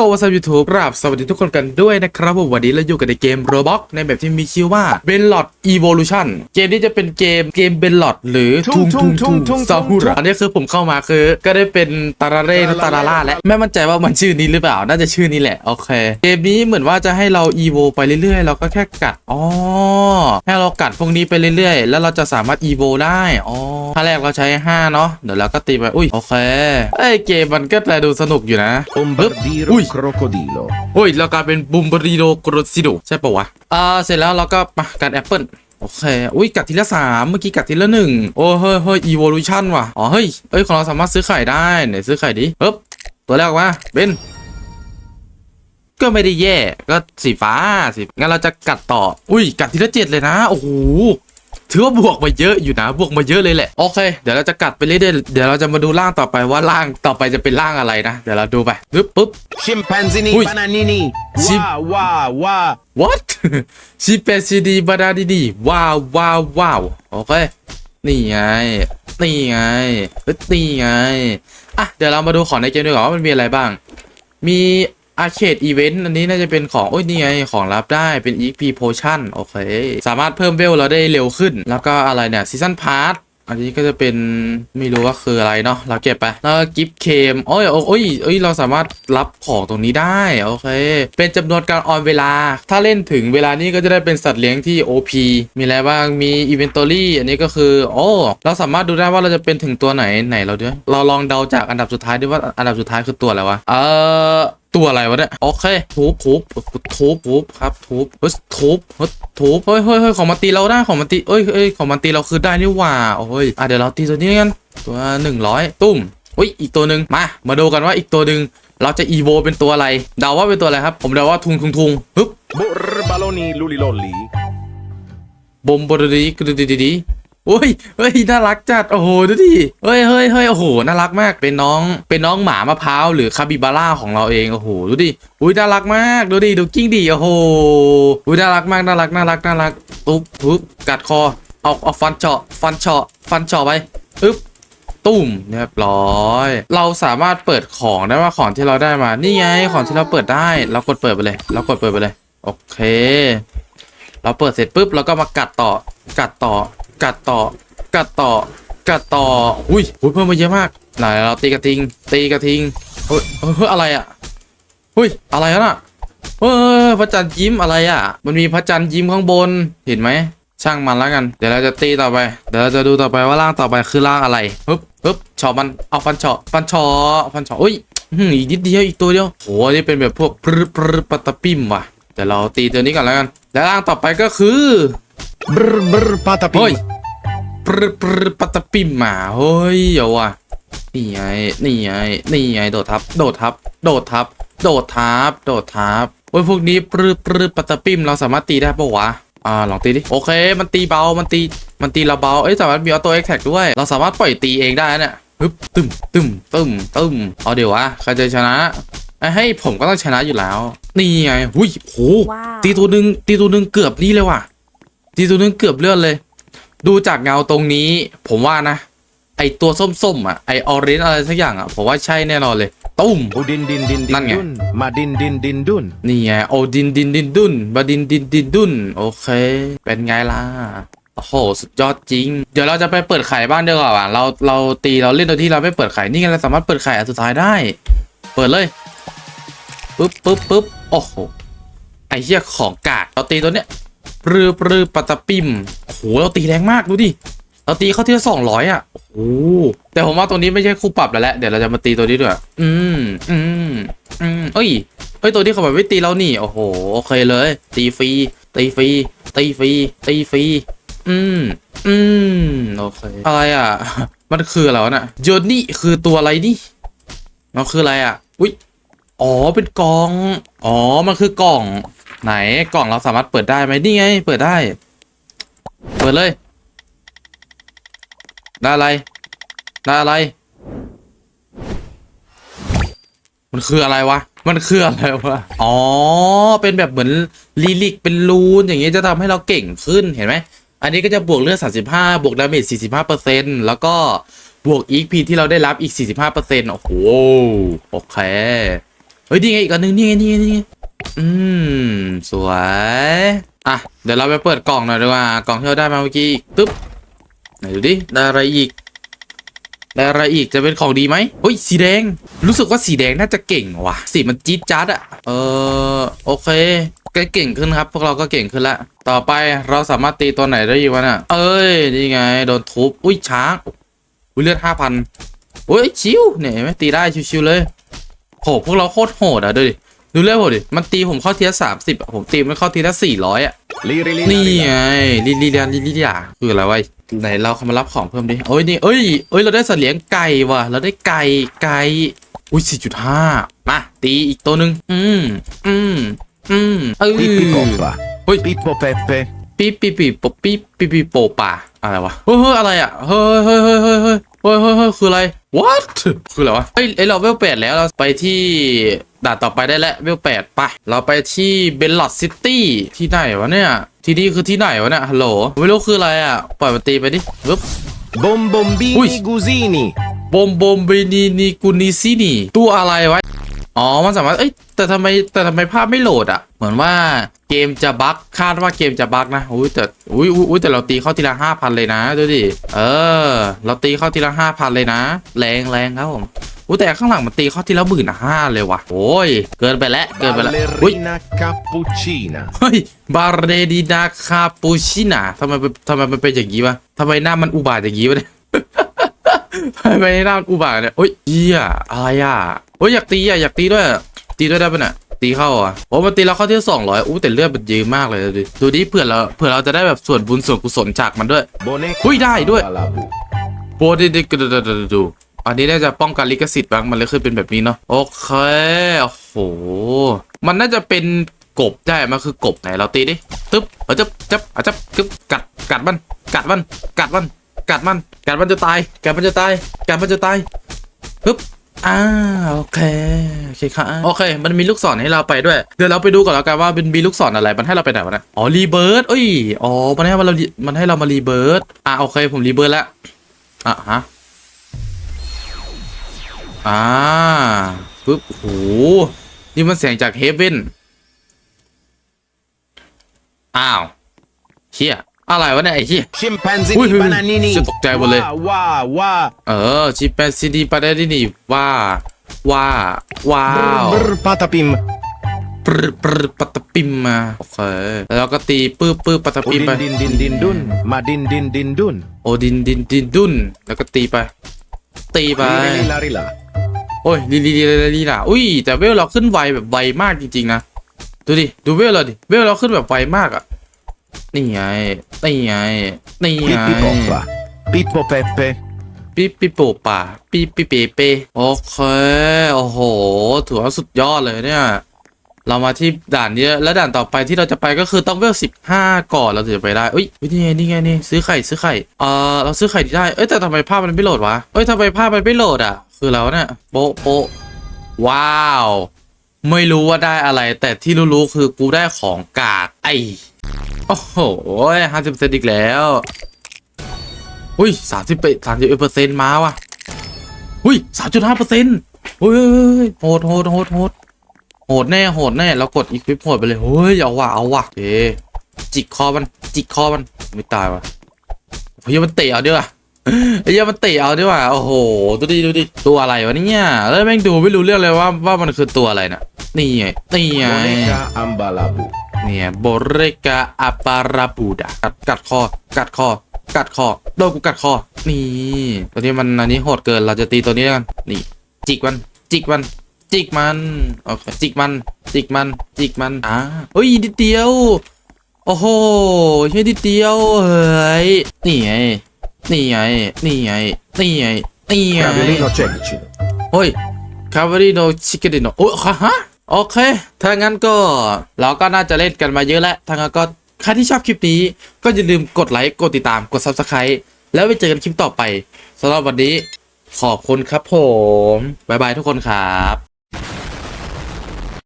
วัสดียูทูบครับสวัสดีทุกคนกันด้วยนะครับผมวันนี้เราอยู่กันในเกม Roblox ในแบบที่มีชื่อว่า b e l l o t Evolution เกมนี้จะเป็นเกมเกม b e l l o t หรือทุ่ทุงงทุงทุ่ทุงงซาฮูระอันนี้คือผมเข้ามาคือ ก็ได้เป็นตาราเร่หรือตาราล่าและไม่มั่นใจว่ามันชื่อนี้หรือเปล่า น่าจะชื่อนี้แหละ โอเค เกมนี้เหมือนว่าจะให้เรา evo ไปเรื่อยๆ เราก็แค่กัดอ๋อให้เรากัดพวกนี้ไปเรื่อยๆ แล้วเราจะสามารถ evo ได้อ๋อถ้าแรกเราใช้5เนาะเดี๋ยวเราก็ตีไปอุ้ยโอเคเอ้ยเกมมันก็แลดูสนุกอยู่นะ Bombardiro Ui. Crocodilo. โอ้ยเรากลายเป็นบูมบรีโดโกรซิโดใช่ปะวะอ่าเสร็จแล้วเราก็มากัดแอปเปิลโอเค อุ้ยกัดทีละสามเมื่อกี้กัดทีละหนึ่งโอ้เฮ้ยเฮ้ยอีโวลูชันว่ะ อ๋อ เฮ้ย เอ้ย ของเราสามารถซื้อไข่ได้ไหนซื้อไข่ดิปึ๊บตัวแรกออกมาเป็นก็ไม่ได้แย่ ก็สีฟ้าสิงั้นเราจะกัดต่อ อุ้ย กัดทีละเจ็ดเลยนะ โอ้โห ถือว่าบวกมาเยอะอยู่นะบวกมาเยอะเลยแหละโอเค เดี๋ยวเราจะกัดไปเรื่อยๆเดี๋ยวเราจะมาดูร่างต่อไปว่าร่างต่อไปจะเป็นร่างอะไรนะ เดี๋ยวเราดูไปปึ๊บปึ๊บ Scimpanzini Ui. bananini. Scim- Wah wah wah. what ชิเปซีดีบาดาดีดีว้าวว้าวว้าวโอเคนี่ไงนี่ไงเฮ้ยนี่ไงอะเดี๋ยวเรามาดูของในเกมดีกว่าว่ามันมีอะไรบ้าง มี อาร์เคดอีเวนต์อันนี้น่าจะเป็นของ โอ้ยนี่ไง ของรับได้เป็น EP Potion โอเค สามารถเพิ่มเวลเราได้เร็วขึ้น แล้วก็อะไรเนี่ยซีซันพาร์ทอันนี้ก็จะเป็นไม่รู้ว่าคืออะไรเนาะเราเก็บไปแล้วกิฟต์เคมโอ้ยโอ้ยโอ้ยเอ้ยเราสามารถรับของตรงนี้ได้โอเค เป็นจำนวนการออนเวลา ถ้าเล่นถึงเวลานี้ก็จะได้เป็นสัตว์เลี้ยงที่ OP มีอะไรบ้างมีอีเวนตอรี่อันนี้ก็คือโอ้เราสามารถดูได้ว่าเราจะเป็นถึงตัวไหนไหนเราด้วยเราลองเดาจากอันดับสุดท้ายด้วยว่าอันดับสุดท้ายคือตัวอะไรวะเออ ตัวอะไรวะเนี่ยโอเคทุบทุบทุบทุบครับทุบเฮ้ยทุบเฮ้ยทุบเฮ้ยเฮ้ยเฮ้ยของมันตีเราได้ของมันตีเอ้ยเอ้ยของมันตีเราคือได้นี่หว่าโอ้ยอะเดี๋ยวเราตีตัวนี้กันตัวหนึ่งร้อยตุ้มอุ้ยอีกตัวหนึ่งมา มาดูกันว่าอีกตัวหนึ่งเราจะอีโวเป็นตัวอะไรเดาว่าเป็นตัวอะไรครับ ผมเดาว่าทุงทุงทุงฮึบ Borbaloni lulilolli. บมบรดีกรดีดีดี โอ้ยเฮ้ยน่ารักจัดโอ้โหดูดิเฮ้ยเฮ้ยเฮ้ยโอ้โหน่ารักมากเป็นน้องเป็นน้องหมามะพร้าวหรือคาบิบาร่าของเราเองโอ้โหดูดิอุ้ยน่ารักมากดูดิดูกิ้งดิโอ้โหอุ้ยน่ารักมากน่ารักน่ารักน่ารักตุ๊บปุ๊บกัดคอเอาเอาฟันเจาะฟันเจาะฟันเจาะไปอึ๊บตุ้มเรียบร้อย เราสามารถเปิดของได้ว่าของที่เราได้มา นี่ไงของที่เราเปิดได้ เรากดเปิดไปเลย เรากดเปิดไปเลย โอเค เราเปิดเสร็จปุ๊บเราก็มากัดต่อ กัดต่อ กัดต่อ กัดต่อ กัดต่อ อุ้ยอุ้ยเพิ่มมาเยอะมาก ไหนเราตีกระทิง ตีกระทิงเฮ้ยเฮ้ยอะไรอะเฮ้ยอะไรน่ะเฮ้ยพระจันทร์ยิ้มอะไรอะ มันมีพระจันทร์ยิ้มข้างบน เห็นไหม ช่างมันแล้วกัน เดี๋ยวเราจะตีต่อไป เดี๋ยวเราจะดูต่อไปว่าร่างต่อไปคือร่างอะไรฮึบฮึบเฉาะมัน เอาฟันเฉาะฟันเฉาะฟันเฉาะอุ้ยอีกนิดเดียวอีกตัวเดียวโหนี่เป็นแบบพวกปรึปรึปัตตะปิมว่ะเดี๋ยวเราตีตัวนี้ก่อนแล้วกัน แล้วร่างต่อไปก็คือ Brr brr patapim. เฮ้ยปรึปรึปัตตะปิมหมาเฮ้ยเดี๋ยวว่ะนี่ไงนี่ไงนี่ไงโดดทับ โดดทับ โดดทับ โดดทับ โดดทับโอ้ยพวกนี้ปรึปรึปัตตะปิมเราสามารถตีได้ปะวะอ่าลองตีดิโอเค มันตีเบา มันตีมันตีเราเบาเอ้ยสามารถมีออโต้เอ็กแท็กด้วย เราสามารถปล่อยตีเองได้เนี่ยฮึบตึมตึมตึมตึมเอาเดี๋ยววะใครจะชนะไอ้ให้ผมก็ต้องชนะอยู่แล้ว นี่ไงหุยโหว้าวตีตัวหนึ่งตีตัวหนึ่งเกือบนี่เลยว่ะ ตีตัวหนึงเกือบเลื่อนเลย ดูจากเงาตรงนี้ ผมว่านะ ไอตัวส้มๆอะไอออเรนอะไรสักอย่างอะผมว่าใช่แน่นอนเลยตุ้ม Udin din din din Nan nga. dun. Madin din din dun. นี่ไงโอดินดินดินดุนบดินดินดินดุนโอเค เป็นไงล่ะโอ้โหสุดยอดจริง เดี๋ยวเราจะไปเปิดไข่บ้างดีกว่าว่ะเราเราตีเราเล่นโดยที่เราไม่เปิดไข่นี่ไงเราสามารถเปิดไข่อันสุดท้ายได้ เปิดเลยปึ๊บปึ๊บปึ๊บโอ้โหไอ้เหี้ยของกากเราตีตัวเนี้ยป รือปรือปัตตปิมโอ้โหเราตีแรงมากดูดิเราตีเข้าที่ละสองร้อยอะโอ้แต่ผมว่าตัวนี้ไม่ใช่คู่ปรับแล้วแหละเดี๋ยวเราจะมาตีตัวนี้ด้วยอืมอืมอืมเอ้ยเฮ้ยตัวนี้เขาแบบไม่ตีเรานี่โอ้โหโอเคเลย ตีฟรีตีฟรีตีฟรีตีฟรีอืมอืมโอเคอะไรอะ มันคืออะไรวะน่ะโยนี่คือตัวอะไรนี่มันคืออะไรอะอุ้ยอ๋อเป็นกล่อง อ๋อ มันคือกล่อง ไหนกล่องเราสามารถเปิดได้ไหมนี่ไง เปิดได้ เปิดเลย ได้อะไร ได้อะไร มันคืออะไรวะ มันคืออะไรวะ อ๋อ เป็นแบบเหมือนลีลิกเป็นรูนอย่างงี้จะทำให้เราเก่งขึ้นเห็นไหม อันนี้ก็จะบวกเลือด35 บวกดาเมจ45%แล้วก็บวก EXP ที่เราได้รับอีก 45%โอ้โห โอเค เฮ้ยนี่ไงอีกอันหนึงนี่ไงนี่ไงนี่ไง อืม สวย อะ เดี๋ยวเราไปเปิดกล่องหน่อยดีกว่า กล่องที่เราได้มาเมื่อกี้อีกตึ๊บไหนดูดิ ได้อะไรอีก ได้อะไรอีก จะเป็นของดีไหมเฮ้ย สีแดง รู้สึกว่าสีแดงน่าจะเก่งว่ะ สีมันจี๊ดจ๊าดอะเออ โอเคก็เก่งขึ้นครับ พวกเราก็เก่งขึ้นละ ต่อไปเราสามารถตีตัวไหนได้อยู่วะน่ะ เอ้ย นี่ไง โดนทุบ อุ้ย ช้างอุ้ยเลือดห้าพันโอ้ย ชิวเนี่ยไหมตีได้ชิวๆเลยโหพวกเราโคตรโหดอะดูดิ ดูเรื่องผมดิ มันตีผมเข้าทีละสามสิบผมตีมันเข้าทีละสี่ร้อยอะ นี่ไงลีลีดาลีลีดาคืออะไรวะไหนเราเข้ามารับของเพิ่มดิเอ้ยนี่เอ้ยเอ้ยเราได้สัตว์เลี้ยงไก่ว่ะ เราได้ไก่ไก่อุ้ยสี่จุดห้ามาตีอีกตัวหนึ่งอืมอืมอืมเออเฮ้ยปีโปเปเปปีปีปีปปีปีปีโปป่าอะไรวะเฮ้ยอะไรอะเฮ้ยเฮ้ยเฮ้ยเฮ้ยเฮ้ยเฮ้ยเฮ้ยคืออะไร what คืออะไรวะเฮ้ยเราเวลแปดแล้วเราไปที่ ด่านต่อไปได้แล้วเวลแปดไปเราไปที่เบลลอดซิตี้ที่ไหนวะเนี่ยที่นี่คือที่ไหนวะเนี่ยฮัลโหลไม่รู้คืออะไรอะปล่อยมันตีไปดิปึ๊บ Bombombini Ui. Gusini. บอมบอมเบนีนีกุนิซินีตัวอะไรวะอ๋อ มันสามารถ เอ้ย แต่ทำไม แต่ทำไมภาพไม่โหลดอะ เหมือนว่าเกมจะบั๊กคาดว่าเกมจะบั๊กนะ อุ้ยแต่ อุ้ยอุ้ยอุ้ยแต่เราตีเข้าทีละห้าพันเลยนะ ดูดิ เออ เราตีเข้าทีละห้าพันเลยนะ แรงแรงครับผม อุ้ยแต่ข้างหลังมันตีเข้าทีละหมื่นห้าเลยว่ะโอ้ยเกินไปแล้วเกินไปแล้วอุ้ย Ballerina cappuccina. เฮ้ยบาร์เรดีนาคาปูชิน่าทำไมเป็นทำไมมันเป็นอย่างนี้วะทำไมหน้ามันอุบาทอย่างนี้วะเนี่ยทำไมหน้ามันอุบาทเนี่ยโอ้ยเหี้ยอะไรอะโอ้ยอยากตีอะอยากตีด้วยอะตีด้วยได้ปะเนี่ยตีเข้าอะโอ้มันตีเราเข้าที่สองร้อยอู้แต่เลือดมันเยอะมากเลยดูดิดูดิเผื่อเราเผื่อเราจะได้แบบส่วนบุญส่วนกุศลจากมันด้วย Boneca Ui, dai, due. Balabu. โบดิดิกดูดูดูดู อันนี้น่าจะป้องกันลิขสิทธิ์บ้างมันเลยขึ้นเป็นแบบนี้เนาะโอเคโอ้โหมันน่าจะเป็นกบได้มันคือกบไหนเราตีดิตึ๊บเอาจับจับเอาจับกึ๊บกัดกัดมันกัดมันกัดมันกัดมันกัดมันจะตายกัดมันจะตายกัดมันจะตายปึ๊บอ่าโอเคโอเคค่ะโอเค มันมีลูกศรให้เราไปด้วย เดี๋ยวเราไปดูก่อนแล้วกันว่าเป็นมีลูกศรอะไร มันให้เราไปไหนวะนี่ยอ๋อรีเบิร์ดเอ้ยอ๋อมันให้เรามันให้เรามารีเบิร์ดอะโอเคผมรีเบิร์ดแล้วอะฮะ อ่าปึ๊บโหนี่มันเสียงจากเฮเว่นอ้าวเฮียอะไรวะเนี่ยไอ้เฮีย Scimpanzini Ui, ui, ui. bananini. Sì, tocca ai voler. Wa wa wa. เออชิปแปนซีดีปาเดดินี่ว่าว่าว้าว Brr patapim. ปรึปรึปัตตปิมมาโอเคแล้วก็ตีปื้อปื้อปัตตปิม Odin ไป din din din dun. Ma din din din dun. โอดินดินดินดุนแล้วก็ตีไปตีไป อ้ยลีลีลีลีลีล่ะอุ้ยแต่เวลเราขึ้นไวแบบไวมากจริงๆนะดูดิดูเวลเราดิเวลเราขึ้นแบบไวมากอะนี่ไงนี่ไงนี่ไง Pippi poppa. Pippo Peppe. ปี๊ปีโปป่าปี๊ปีเปเปโอเคโอ้โหถือว่าสุดยอดเลยเนี่ยเรามาที่ด่านนี้แล้วด่านต่อไปที่เราจะไปก็คือต้องเวลสิบห้าก่อนเราถึงจะไปได้เอ้ยเฮ้ยนี่ไงนี่ไงนี่ซื้อไข่ซื้อไข่เออเราซื้อไข่ได้เอ้ยแต่ทำไมภาพมันไม่โหลดวะเอ้ยทำไมภาพมันไม่โหลดอะ คือแล้วเนี่ยโป๊ะโป๊ะว้าว ไม่รู้ว่าได้อะไร แต่ที่รู้ๆคือกูได้ของกากไอโอ้โหห้าสิบเซนอีกแล้ว อุ้ยสามสิบเปสามสิบเปอร์เซ็นต์มาว่ะ อุ้ยสามจุดห้าเปอร์เซ็นต์เฮ้ยโหดโหดโหดโหดโหดแน่โหดแน่เรากดอีควิปโหดไปเลยเฮ้ยเอาว่ะเอาว่ะเอ๊จิกคอมันจิกคอมันไม่ตายว่ะเฮ้ยมันเตะเอาดีว่ะ ไอ้เหี้ยมันเตะเอาดีว่ะโอ้โหดูดิดูดิตัวอะไรวะเนี่ยแล้วแม่งดูไม่รู้เรื่องเลยว่าว่ามันคือตัวอะไรน่ะนี่ไงนี่ไง Boneca ambalabu. เนี่ยโบเรกาอาปาราบูดากัดกัดคอ กัดคอ กัดคอโดนกูกัดคอ นี่ ตัวนี้มันอันนี้โหดเกิน เราจะตีตัวนี้แล้วกัน นี่ จิกมัน จิกมัน จิกมัน โอเค จิกมัน จิกมัน จิกมัน อ่าเฮ้ยนิดเดียว โอ้โหแค่นิดเดียว เฮ้ย นี่ไง นี่ไง นี่ไง นี่ไง นี่ไง Cavallino celici. โอ้ยคา v ารีโนชิคเกดิโนโอ้ฮะ โอเค ถ้างั้นก็เราก็น่าจะเล่นกันมาเยอะแล้วถ้างั้นก็ใครที่ชอบคลิปนี้ ก็อย่าลืมกดไลค์ กดติดตาม กด Subscribe แล้วไปเจอกันคลิปต่อไปสำหรับวันนี้ ขอบคุณครับผม บ๊ายบายทุกคนครับ